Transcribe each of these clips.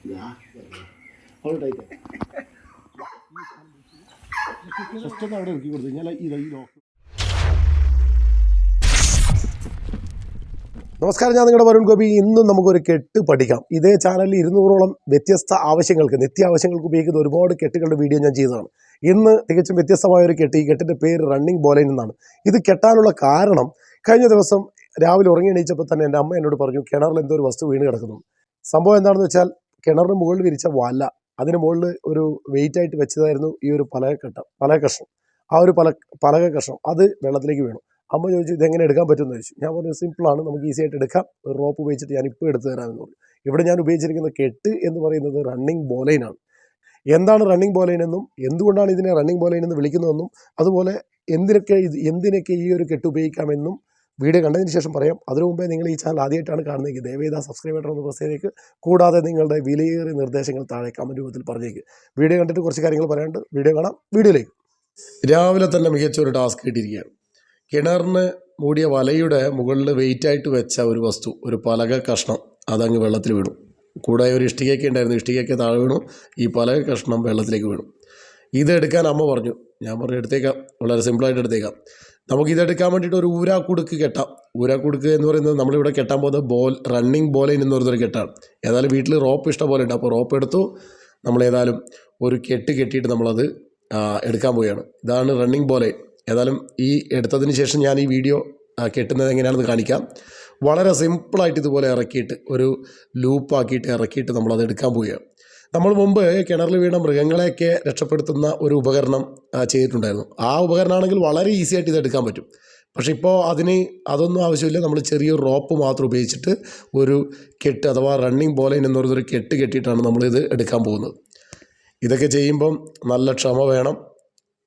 അവിടെ ഇറക്കി കൊടുത്തു കഴിഞ്ഞാൽ ഇതാ ഈ ലോക്ക് നമസ്കാരം ഞാൻ നിങ്ങളുടെ വരുൺ ഗോപി. ഇന്നും നമുക്കൊരു കെട്ട് പഠിക്കാം. ഇതേ ചാനലിൽ ഇരുന്നൂറോളം വ്യത്യസ്ത ആവശ്യങ്ങൾക്ക് നിത്യ ആവശ്യങ്ങൾക്ക് ഉപയോഗിക്കുന്ന ഒരുപാട് കെട്ടുകളുടെ വീഡിയോ ഞാൻ ചെയ്തതാണ്. ഇന്ന് തികച്ചും വ്യത്യസ്തമായ ഒരു കെട്ട്. ഈ കെട്ടിന്റെ പേര് റണ്ണിങ് ബോലയിൽ എന്നാണ്. ഇത് കെട്ടാനുള്ള കാരണം കഴിഞ്ഞ ദിവസം രാവിലെ ഉറങ്ങി എണീച്ചപ്പോൾ തന്നെ എന്റെ അമ്മ എന്നോട് പറഞ്ഞു കിണറിൽ എന്തോ ഒരു വസ്തു വീണ് കിടക്കുന്നു. സംഭവം എന്താണെന്ന് വെച്ചാൽ കിണറിന് മുകളിൽ വിരിച്ച വല അതിന് മുകളിൽ ഒരു വെയിറ്റ് ആയിട്ട് വെച്ചതായിരുന്നു ഈ ഒരു പലക കെട്ടം പലക കഷ്ണം ആ ഒരു പല പലക കഷ്ണം അത് വെള്ളത്തിലേക്ക് വീണു. അമ്മ ചോദിച്ചു ഇതെങ്ങനെ എടുക്കാൻ പറ്റുമെന്ന്? ചോദിച്ചു. ഞാൻ പറഞ്ഞു സിമ്പിളാണ് നമുക്ക് ഈസി ആയിട്ട് എടുക്കാം. ഒരു റോപ്പ് ഉപയോഗിച്ചിട്ട് ഞാൻ ഇപ്പോൾ എടുത്തു തരാമെന്ന് പറഞ്ഞു. ഇവിടെ ഞാൻ ഉപയോഗിച്ചിരിക്കുന്ന കെട്ട് എന്ന് പറയുന്നത് റണ്ണിങ് ബോലൈനാണ് എന്താണ് റണ്ണിങ് ബോലൈൻ എന്നും എന്തുകൊണ്ടാണ് ഇതിനെ റണ്ണിങ് ബോലൈൻ എന്ന് വിളിക്കുന്നതെന്നും അതുപോലെ എന്തിനൊക്കെ എന്തിനൊക്കെ ഈ ഒരു കെട്ട് ഉപയോഗിക്കാമെന്നും വീഡിയോ കണ്ടതിന് ശേഷം പറയാം. അതിനു മുമ്പേ നിങ്ങൾ ഈ ചാനൽ ആദ്യമായിട്ടാണ് കാണുന്നതെങ്കിൽ ദയവേദ സബ്സ്ക്രൈബ് ബട്ടൺ ഒന്ന് പ്രസ് കൂടാതെ നിങ്ങളുടെ വിലയേറിയ നിർദ്ദേശങ്ങൾ താഴെ കമന്റ് രൂപത്തിൽ പറഞ്ഞേക്ക്. വീഡിയോ കണ്ടിട്ട് കുറച്ച് കാര്യങ്ങൾ പറയാനുണ്ട്. വീഡിയോ കാണാം. വീഡിയോയിലേക്ക്. രാവിലെ തന്നെ മികച്ച ഒരു ടാസ്ക് കിട്ടിയിരിക്കുകയാണ്. കിണറിന് മൂടിയ വലയുടെ മുകളിൽ വെയിറ്റായിട്ട് വെച്ച ഒരു വസ്തു ഒരു പലക കഷ്ണം അതങ്ങ് വെള്ളത്തിൽ വീണു. കൂടെ ഒരു ഇഷ്ടികയൊക്കെ ഉണ്ടായിരുന്നു ഇഷ്ടികയൊക്കെ താഴെ വീണു. ഈ പലക കഷ്ണം വെള്ളത്തിലേക്ക് വീണു. ഇതെടുക്കാൻ അമ്മ പറഞ്ഞു. ഞാൻ പറഞ്ഞു എടുത്തേക്കാം. വളരെ സിമ്പിളായിട്ട് എടുത്തേക്കാം. നമുക്ക് ഇതെടുക്കാൻ വേണ്ടിയിട്ട് ഒരു ഊരാക്കുടുക്ക് കെട്ടാം. ഊരാക്കുടുക്ക് എന്ന് പറയുന്നത് നമ്മളിവിടെ കെട്ടാൻ പോകുന്നത് ബോൾ റണ്ണിങ് ബോലൈൻ എന്ന് പറയുന്നൊരു കെട്ടാണ്. ഏതായാലും വീട്ടിൽ റോപ്പ് ഇഷ്ടം പോലെ ഉണ്ട് അപ്പോൾ റോപ്പ് എടുത്തു നമ്മൾ ഏതായാലും ഒരു കെട്ട് കെട്ടിയിട്ട് നമ്മളത് എടുക്കാൻ പോവുകയാണ്. ഇതാണ് റണ്ണിങ് ബോലൈൻ ഏതായാലും ഈ എടുത്തതിന് ശേഷം ഞാൻ ഈ വീഡിയോ കെട്ടുന്നത് എങ്ങനെയാണെന്ന് കാണിക്കാം. വളരെ സിമ്പിളായിട്ട് ഇതുപോലെ ഇറക്കിയിട്ട് ഒരു ലൂപ്പാക്കിയിട്ട് ഇറക്കിയിട്ട് നമ്മളത് എടുക്കാൻ പോവുകയാണ്. നമ്മൾ മുമ്പ് കിണറിൽ വീണ മൃഗങ്ങളെയൊക്കെ രക്ഷപ്പെടുത്തുന്ന ഒരു ഉപകരണം ചെയ്തിട്ടുണ്ടായിരുന്നു. ആ ഉപകരണമാണെങ്കിൽ വളരെ ഈസി ആയിട്ട് ഇത് എടുക്കാൻ പറ്റും. പക്ഷേ ഇപ്പോൾ അതിന് അതൊന്നും ആവശ്യമില്ല. നമ്മൾ ചെറിയൊരു റോപ്പ് മാത്രം ഉപയോഗിച്ചിട്ട് ഒരു കെട്ട് അഥവാ റണ്ണിങ് പോലെ എന്ന് പറയുന്നൊരു കെട്ട് കെട്ടിയിട്ടാണ് നമ്മളിത് എടുക്കാൻ പോകുന്നത്. ഇതൊക്കെ ചെയ്യുമ്പം നല്ല ക്ഷമ വേണം.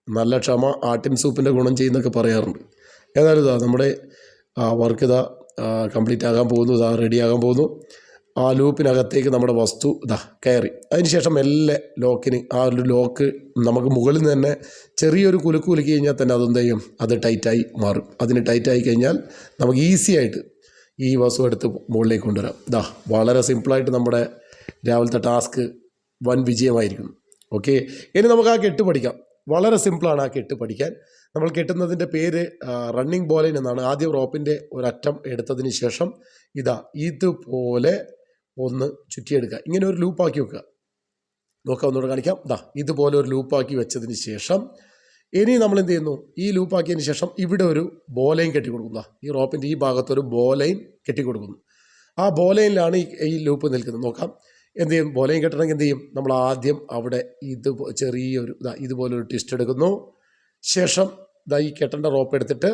നല്ല ക്ഷമ ആട്ടിൻ സൂപ്പിന്റെ ഗുണം ചെയ്യുന്നൊക്കെ പറയാറുണ്ട്. ഏതായാലും ഇതാ നമ്മുടെ വർക്ക് ഇതാ കംപ്ലീറ്റ് ആകാൻ പോകുന്നു. ഇതാ റെഡി ആകാൻ പോകുന്നു. ആ ലൂപ്പിനകത്തേക്ക് നമ്മുടെ വസ്തു ഇതാ കയറി. അതിനുശേഷം മെല്ലെ ലോക്കിന് ആ ഒരു ലോക്ക് നമുക്ക് മുകളിൽ നിന്ന് തന്നെ ചെറിയൊരു കുലുക്ക് കുലുക്കി കഴിഞ്ഞാൽ തന്നെ അതെന്ത് ചെയ്യും? അത് ടൈറ്റായി മാറും. അതിന് ടൈറ്റായി കഴിഞ്ഞാൽ നമുക്ക് ഈസി ആയിട്ട് ഈ വസ്തു എടുത്ത് മുകളിലേക്ക് കൊണ്ടുവരാം. ഇതാ വളരെ സിമ്പിളായിട്ട് നമ്മുടെ രാവിലത്തെ ടാസ്ക് വൻ വിജയമായിരിക്കും ഓക്കെ ഇനി നമുക്ക് ആ കെട്ട് പഠിക്കാം. വളരെ സിമ്പിളാണ് ആ കെട്ട് പഠിക്കാൻ. നമ്മൾ കെട്ടുന്നതിന്റെ പേര് റണ്ണിങ് ബോലൈൻ എന്നാണ്. ആദ്യം റോപ്പിന്റെ ഒരറ്റം എടുത്തതിന് ശേഷം ഇതാ ഇതുപോലെ ഒന്ന് ചുറ്റിയെടുക്കുക. ഇങ്ങനെ ഒരു ലൂപ്പാക്കി വെക്കുക. നോക്കാം ഒന്നുകൂടെ കാണിക്കാം. ദാ ഇതുപോലെ ഒരു ലൂപ്പാക്കി വെച്ചതിന് ശേഷം ഇനി നമ്മൾ എന്ത് ചെയ്യുന്നു? ഈ ലൂപ്പാക്കിയതിന് ശേഷം ഇവിടെ ഒരു ബോലൈൻ കെട്ടി കൊടുക്കുന്നു ഈ റോപ്പിന്റെ ഈ ഭാഗത്തൊരു ബോലൈൻ കെട്ടി കൊടുക്കുന്നു ആ ബോലൈനിലാണ് ഈ ഈ ലൂപ്പ് നിൽക്കുന്നത്. നോക്കാം. എന്ത് ചെയ്യും? ബോലൈൻ കെട്ടണമെങ്കിൽ എന്ത് ചെയ്യും? നമ്മൾ ആദ്യം അവിടെ ഇത് ചെറിയൊരു ഇതാ ഇതുപോലെ ഒരു ട്വിസ്റ്റ് എടുക്കുന്നു. ശേഷം ദാ ഈ കെട്ടേണ്ട റോപ്പ് എടുത്തിട്ട്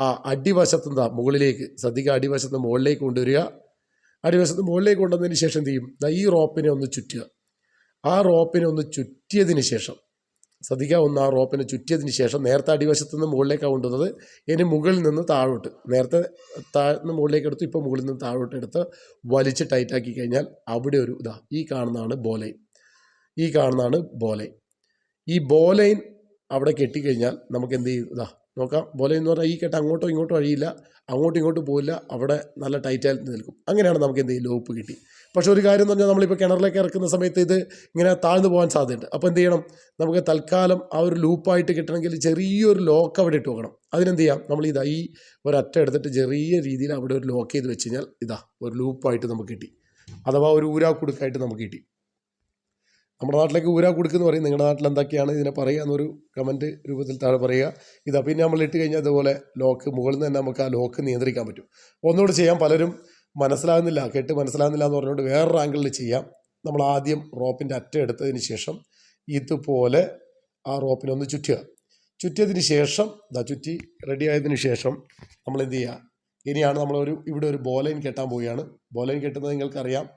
ആ അടിവശത്ത് നിന്ന് മുകളിലേക്ക് ശ്രദ്ധിക്കുക അടിവശത്ത് മുകളിലേക്ക് കൊണ്ടുവരിക. അടിവശത്ത് മുകളിലേക്ക് കൊണ്ടുവന്നതിന് ശേഷം എന്ത് ചെയ്യും? ഈ റോപ്പിനെ ഒന്ന് ചുറ്റുക. ആ റോപ്പിനെ ഒന്ന് ചുറ്റിയതിന് ശേഷം ശ്രദ്ധിക്കുക ഒന്ന് ആ റോപ്പിനെ ചുറ്റിയതിന് ശേഷം നേരത്തെ അടിവശത്ത് നിന്ന് മുകളിലേക്കാണ് കൊണ്ടുവന്നത്. ഇനി മുകളിൽ നിന്ന് താഴോട്ട് നേരത്തെ താഴ്ന്ന് മുകളിലേക്ക് എടുത്തു ഇപ്പോൾ മുകളിൽ നിന്ന് താഴോട്ട് എടുത്ത് വലിച്ച് ടൈറ്റാക്കി കഴിഞ്ഞാൽ അവിടെ ഒരു ഇതാ ഈ കാണുന്നതാണ് ബോലൈൻ ഈ കാണുന്നതാണ് ബോലൈൻ ഈ ബോലൈൻ അവിടെ കെട്ടിക്കഴിഞ്ഞാൽ നമുക്ക് എന്ത് ചെയ്യും? ഇതാ നോക്കാം. ബോലൈൻ എന്ന് പറഞ്ഞാൽ ഈ കെട്ട് അങ്ങോട്ടോ ഇങ്ങോട്ടോ അഴിയില്ല അങ്ങോട്ടും ഇങ്ങോട്ടും പോയില്ല അവിടെ നല്ല ടൈറ്റായി നിൽക്കും. അങ്ങനെയാണ് നമുക്ക് എന്ത് ചെയ്യും? ലോപ്പ് കിട്ടി. പക്ഷേ ഒരു കാര്യം എന്ന് പറഞ്ഞാൽ നമ്മളിപ്പോൾ കിണറിലേക്ക് ഇറക്കുന്ന സമയത്ത് ഇത് ഇങ്ങനെ താഴ്ന്നു പോകാൻ സാധ്യതയുണ്ട്. അപ്പോൾ എന്ത് ചെയ്യണം? നമുക്ക് തൽക്കാലം ആ ഒരു ലൂപ്പായിട്ട് കിട്ടണമെങ്കിൽ ചെറിയൊരു ലോക്ക് അവിടെ ഇട്ട് വെക്കണം. അതിനെന്ത് ചെയ്യാം? നമ്മൾ ഇതാ ഈ ഒരറ്റ എടുത്തിട്ട് ചെറിയ രീതിയിൽ അവിടെ ഒരു ലോക്ക് ചെയ്ത് വെച്ച് കഴിഞ്ഞാൽ ഇതാ ഒരു ലൂപ്പായിട്ട് നമുക്ക് കിട്ടി. അഥവാ ഒരു ഊരാക്കുടുക്കായിട്ട് നമുക്ക് കിട്ടി. നമ്മുടെ നാട്ടിലേക്ക് ഊരാ കൊടുക്കുന്ന പറയും. നിങ്ങളുടെ നാട്ടിൽ എന്തൊക്കെയാണ് ഇതിനെ പറയുക എന്നൊരു കമന്റ് രൂപത്തിൽ താഴെ പറയുക. ഇതാ പിന്നെ നമ്മൾ ഇട്ട് കഴിഞ്ഞാൽ അതുപോലെ ലോക്ക് മുകളിൽ നിന്ന് തന്നെ നമുക്ക് ആ ലോക്ക് നിയന്ത്രിക്കാൻ പറ്റും. ഒന്നുകൂടെ ചെയ്യാം. പലരും മനസ്സിലാകുന്നില്ല കേട്ട് മനസ്സിലാകുന്നില്ല എന്ന് പറഞ്ഞുകൊണ്ട് വേറൊരു ആംഗിളിൽ ചെയ്യാം. നമ്മൾ ആദ്യം റോപ്പിന്റെ അറ്റ എടുത്തതിന് ശേഷം ഇതുപോലെ ആ റോപ്പിനൊന്ന് ചുറ്റുക. ചുറ്റിയതിന് ശേഷം ഇതാ ചുറ്റി റെഡി ആയതിനു ശേഷം നമ്മൾ എന്ത് ചെയ്യുക? ഇനിയാണ് നമ്മളൊരു ഇവിടെ ഒരു ബോലൈൻ കെട്ടാൻ പോവുകയാണ്. ബോലൈൻ കെട്ടുന്നത് നിങ്ങൾക്കറിയാം.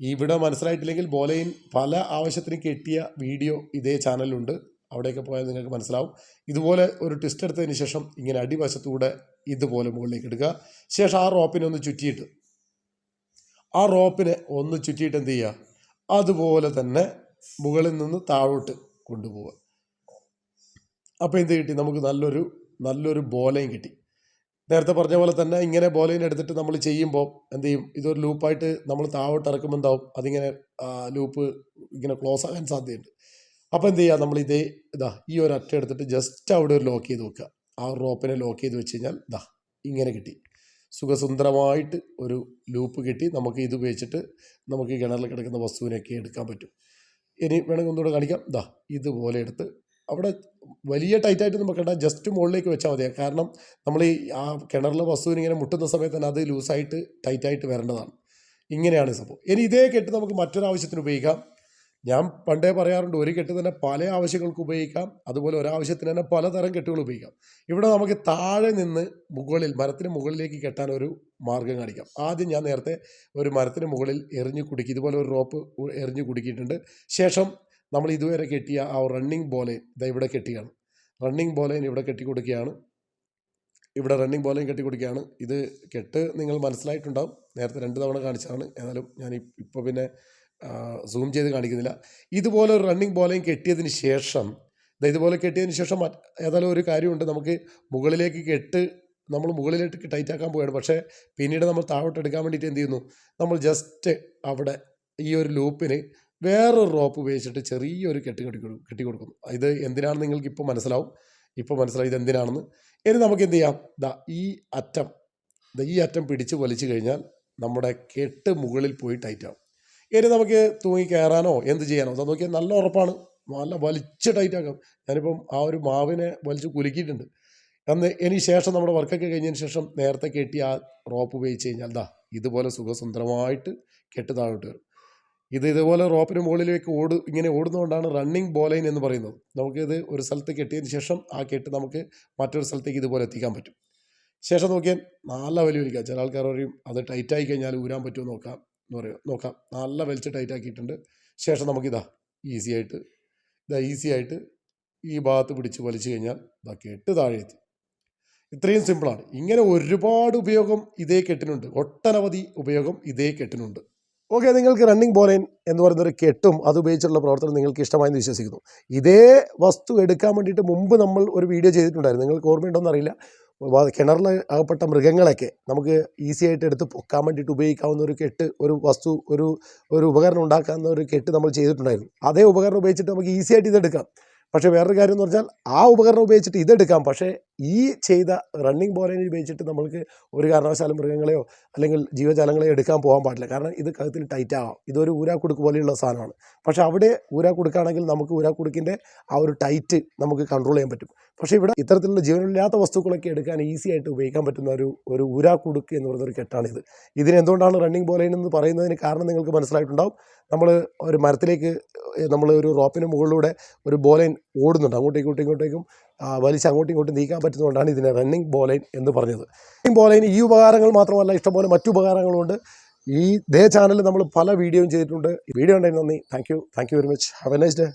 ഇവിടെ മനസ്സിലായിട്ടില്ലെങ്കിൽ ബോലയിൻ പല ആവശ്യത്തിന് കെട്ടിയ വീഡിയോ ഇതേ ചാനലിലുണ്ട്. അവിടെയൊക്കെ പോയാൽ നിങ്ങൾക്ക് മനസ്സിലാവും. ഇതുപോലെ ഒരു ട്വിസ്റ്റ് എടുത്തതിന് ശേഷം ഇങ്ങനെ അടിവശത്തൂടെ ഇതുപോലെ മുകളിലേക്ക് എടുക്കുക ശേഷം ആ റോപ്പിനെ ഒന്ന് ചുറ്റിയിട്ട് ആ റോപ്പിനെ ഒന്ന് ചുറ്റിയിട്ട് എന്ത് ചെയ്യുക? അതുപോലെ തന്നെ മുകളിൽ നിന്ന് താഴോട്ട് കൊണ്ടുപോവുക. അപ്പോൾ എന്ത് കിട്ടി? നമുക്ക് നല്ലൊരു നല്ലൊരു ബോലയും കിട്ടി. നേരത്തെ പറഞ്ഞ പോലെ തന്നെ ഇങ്ങനെ ബോലൈൻ എടുത്തിട്ട് നമ്മൾ ചെയ്യുമ്പോൾ എന്ത് ചെയ്യും? ഇതൊരു ലൂപ്പായിട്ട് നമ്മൾ താവോട്ട് ഇറക്കുമ്പോൾ എന്താവും? അതിങ്ങനെ ലൂപ്പ് ഇങ്ങനെ ക്ലോസ് ആകാൻ സാധ്യതയുണ്ട്. അപ്പോൾ എന്ത് ചെയ്യുക? നമ്മൾ ഇതേ ഇതാ ഈ ഒരു അറ്റ എടുത്തിട്ട് ജസ്റ്റ് അവിടെ ഒരു ലോക്ക് ചെയ്ത് വെക്കുക. ആ റോപ്പിനെ ലോക്ക് ചെയ്ത് വെച്ച് കഴിഞ്ഞാൽ ഇതാ ഇങ്ങനെ കിട്ടി. സുഖസുന്ദരമായിട്ട് ഒരു ലൂപ്പ് കിട്ടി. നമുക്ക് ഇത് ഉപയോഗിച്ചിട്ട് നമുക്ക് കിണറിൽ കിടക്കുന്ന വസ്തുവിനെയൊക്കെ എടുക്കാൻ പറ്റും. ഇനി വേണമെങ്കിൽ ഒന്നുകൂടെ കാണിക്കാം. ഇതാ ഇതുപോലെ എടുത്ത് അവിടെ വലിയ ടൈറ്റായിട്ട് നമുക്ക് ജസ്റ്റ് മുകളിലേക്ക് വെച്ചാൽ മതി. കാരണം നമ്മൾ ഈ ആ കിണറിലെ വസ്തുവിന് ഇങ്ങനെ മുട്ടുന്ന സമയത്ത് തന്നെ അത് ലൂസായിട്ട് ടൈറ്റായിട്ട് വരേണ്ടതാണ്. ഇങ്ങനെയാണ് സംഭവം. ഇനി ഇതേ കെട്ട് നമുക്ക് മറ്റൊരു ആവശ്യത്തിന് ഉപയോഗിക്കാം. ഞാൻ പണ്ടേ പറയാറുണ്ട് ഒരു കെട്ട് തന്നെ പല ആവശ്യങ്ങൾക്ക് ഉപയോഗിക്കാം. അതുപോലെ ഒരാവശ്യത്തിന് തന്നെ പലതരം കെട്ടുകൾ ഉപയോഗിക്കാം. ഇവിടെ നമുക്ക് താഴെ നിന്ന് മുകളിൽ മരത്തിന് മുകളിലേക്ക് കെട്ടാൻ ഒരു മാർഗം കാണിക്കാം. ആദ്യം ഞാൻ നേരത്തെ ഒരു മരത്തിന് മുകളിൽ എറിഞ്ഞു കുടുക്കി ഇതുപോലെ ഒരു റോപ്പ് എറിഞ്ഞു കുടുക്കിയിട്ടുണ്ട്. ശേഷം നമ്മൾ ഇതുവരെ കെട്ടിയ ആ റണ്ണിങ് ബോലെ ഇതാ ഇവിടെ കെട്ടിയാണ്. റണ്ണിങ് ബോലയും ഇവിടെ കെട്ടി കൊടുക്കുകയാണ് ഇവിടെ റണ്ണിങ് ബോലയും കെട്ടി കൊടുക്കുകയാണ് ഇത് കെട്ട് നിങ്ങൾ മനസ്സിലായിട്ടുണ്ടാവും. നേരത്തെ രണ്ട് തവണ കാണിച്ചതാണ്. എന്നാലും ഞാൻ ഇപ്പോൾ പിന്നെ സൂം ചെയ്ത് കാണിക്കുന്നില്ല. ഇതുപോലെ ഒരു റണ്ണിങ് ബോലയും കെട്ടിയതിന് ശേഷം ഇതുപോലെ കെട്ടിയതിന് ശേഷം ഏതായാലും ഒരു കാര്യമുണ്ട്. നമുക്ക് മുകളിലേക്ക് കെട്ട് നമ്മൾ മുകളിലേക്ക് ടൈറ്റ് ആക്കാൻ പോവുകയാണ്. പക്ഷേ പിന്നീട് നമ്മൾ താഴോട്ട് എടുക്കാൻ വേണ്ടിയിട്ട് എന്ത് ചെയ്യുന്നു? നമ്മൾ ജസ്റ്റ് അവിടെ ഈ ഒരു ലൂപ്പിന് വേറൊരു റോപ്പ് ഉപയോഗിച്ചിട്ട് ചെറിയൊരു കെട്ടി കെട്ടി കെട്ടി കൊടുക്കുന്നു. ഇത് എന്തിനാണെന്ന് നിങ്ങൾക്ക് ഇപ്പോൾ മനസ്സിലാവും. ഇപ്പോൾ മനസ്സിലാവും ഇത് എന്തിനാണെന്ന്. ഇനി നമുക്ക് എന്ത് ചെയ്യാം? ദാ ഈ അറ്റം ദാ ഈ അറ്റം പിടിച്ച് വലിച്ചു കഴിഞ്ഞാൽ നമ്മുടെ കെട്ട് മുകളിൽ പോയി ടൈറ്റാവും ഇനി നമുക്ക് തൂങ്ങി കയറാനോ എന്ത് ചെയ്യാനോ അത് നോക്കിയാൽ നല്ല ഉറപ്പാണ്. നല്ല വലിച്ച് ടൈറ്റാക്കാം ഞാനിപ്പം ആ ഒരു മാവിനെ വലിച്ച് കുലുക്കിയിട്ടുണ്ട്. അന്ന് ഇനി ശേഷം നമ്മുടെ വർക്കൊക്കെ കഴിഞ്ഞതിന് ശേഷം നേരത്തെ കെട്ടി ആ റോപ്പ് ഉപയോഗിച്ച് കഴിഞ്ഞാൽ ദാ ഇതുപോലെ സുഖസുന്ദരമായിട്ട് കെട്ട് താഴോട്ട് വരും ഇത് ഇതുപോലെ റോപ്പിന് മുകളിലേക്ക് ഓട് ഇങ്ങനെ ഓടുന്നതുകൊണ്ടാണ് റണ്ണിങ് ബോലൈൻ എന്ന് പറയുന്നത്. നമുക്കിത് ഒരു സ്ഥലത്ത് കെട്ടിയതിന് ശേഷം ആ കെട്ട് നമുക്ക് മറ്റൊരു സ്ഥലത്തേക്ക് ഇതുപോലെ എത്തിക്കാൻ പറ്റും. ശേഷം നോക്കിയാൽ നല്ല വലിയ വലിക്കുക ചില ആൾക്കാർ പറയും അത് ടൈറ്റായി കഴിഞ്ഞാൽ ഊരാൻ പറ്റുമോ? നോക്കാം എന്ന് പറയും. നോക്കാം. നല്ല വലിച്ച് ടൈറ്റ് ആക്കിയിട്ടുണ്ട്. ശേഷം നമുക്കിതാ ഈസി ആയിട്ട് ഇതാ ഈസി ആയിട്ട് ഈ ഭാഗത്ത് പിടിച്ച് വലിച്ചു കഴിഞ്ഞാൽ ഇതാ കെട്ട് താഴെ എത്തി. ഇത്രയും സിമ്പിളാണ് ഇങ്ങനെ ഒരുപാട് ഉപയോഗം ഇതേ കെട്ടിനുണ്ട്. ഒട്ടനവധി ഉപയോഗം ഇതേ കെട്ടിനുണ്ട്. ഓക്കെ നിങ്ങൾക്ക് റണ്ണിങ് ബോലൈൻ എന്ന് പറയുന്ന ഒരു കെട്ടും അത് ഉപയോഗിച്ചുള്ള പ്രവർത്തനം നിങ്ങൾക്ക് ഇഷ്ടമായെന്ന് വിശ്വസിക്കുന്നു. ഇതേ വസ്തു എടുക്കാൻ വേണ്ടിയിട്ട് മുമ്പ് നമ്മൾ ഒരു വീഡിയോ ചെയ്തിട്ടുണ്ടായിരുന്നു. നിങ്ങൾക്ക് ഓർമ്മയുണ്ടോയെന്ന് അറിയില്ല. കിണറിൽ അകപ്പെട്ട മൃഗങ്ങളൊക്കെ നമുക്ക് ഈസി ആയിട്ട് എടുത്ത് പൊക്കാൻ വേണ്ടിയിട്ട് ഉപയോഗിക്കാവുന്ന ഒരു കെട്ട് ഒരു വസ്തു ഒരു ഒരു ഉപകരണം ഉണ്ടാക്കാവുന്ന ഒരു കെട്ട് നമ്മൾ ചെയ്തിട്ടുണ്ടായിരുന്നു. അതേ ഉപകരണം ഉപയോഗിച്ചിട്ട് നമുക്ക് ഈസി ആയിട്ട് ഇതെടുക്കാം. പക്ഷേ വേറൊരു കാര്യം എന്ന് പറഞ്ഞാൽ ആ ഉപകരണം ഉപയോഗിച്ചിട്ട് ഇതെടുക്കാം. പക്ഷേ ഈ ചെയ്ത റണ്ണിങ് ബോലൈൻ ഉപയോഗിച്ചിട്ട് നമ്മൾക്ക് ഒരു കാരണവശാലും മൃഗങ്ങളെയോ അല്ലെങ്കിൽ ജീവജാലങ്ങളെയോ എടുക്കാൻ പോകാൻ പാടില്ല. കാരണം ഇത് കഴുത്തിൽ ടൈറ്റ് ആവാം. ഇതൊരു ഊരാക്കുടുക്ക് പോലെയുള്ള സാധനമാണ്. പക്ഷേ അവിടെ ഊരാക്കുടുക്കാണെങ്കിൽ നമുക്ക് ഊരാക്കുടുക്കിന്റെ ആ ഒരു ടൈറ്റ് നമുക്ക് കൺട്രോൾ ചെയ്യാൻ പറ്റും. പക്ഷേ ഇവിടെ ഇത്തരത്തിലുള്ള ജീവനില്ലാത്ത വസ്തുക്കളൊക്കെ എടുക്കാൻ ഈസി ആയിട്ട് ഉപയോഗിക്കാൻ പറ്റുന്ന ഒരു ഒരു ഊരാക്കുടുക്ക് എന്ന് പറയുന്ന ഒരു കെട്ടാണിത്. ഇതിന് എന്തുകൊണ്ടാണ് റണ്ണിങ് ബോലൈൻ എന്ന് പറയുന്നതിന് കാരണം നിങ്ങൾക്ക് മനസ്സിലായിട്ടുണ്ടാവും. നമ്മൾ ഒരു മരത്തിലേക്ക് നമ്മൾ ഒരു റോപ്പിന് മുകളിലൂടെ ഒരു ബോലൈൻ ഓടുന്നുണ്ട്. അങ്ങോട്ടും ഇങ്ങോട്ടും ഇങ്ങോട്ടേക്കും വലിച്ച് അങ്ങോട്ടും ഇങ്ങോട്ടും നീക്കാൻ പറ്റുന്നതുകൊണ്ടാണ് ഇതിനെ റണ്ണിങ് ബോലൈൻ എന്ന് പറഞ്ഞത്. റണ്ണിങ് ബോലൈൻ ഈ ഉപകാരങ്ങൾ മാത്രമല്ല ഇഷ്ടംപോലെ മറ്റു ഉപകാരങ്ങളുണ്ട് ഈ ദേ ചാനലിൽ നമ്മൾ പല വീഡിയോയും ചെയ്തിട്ടുണ്ട്. വീഡിയോ ഉണ്ടെങ്കിൽ നന്ദി. Thank you thank you very much have a nice day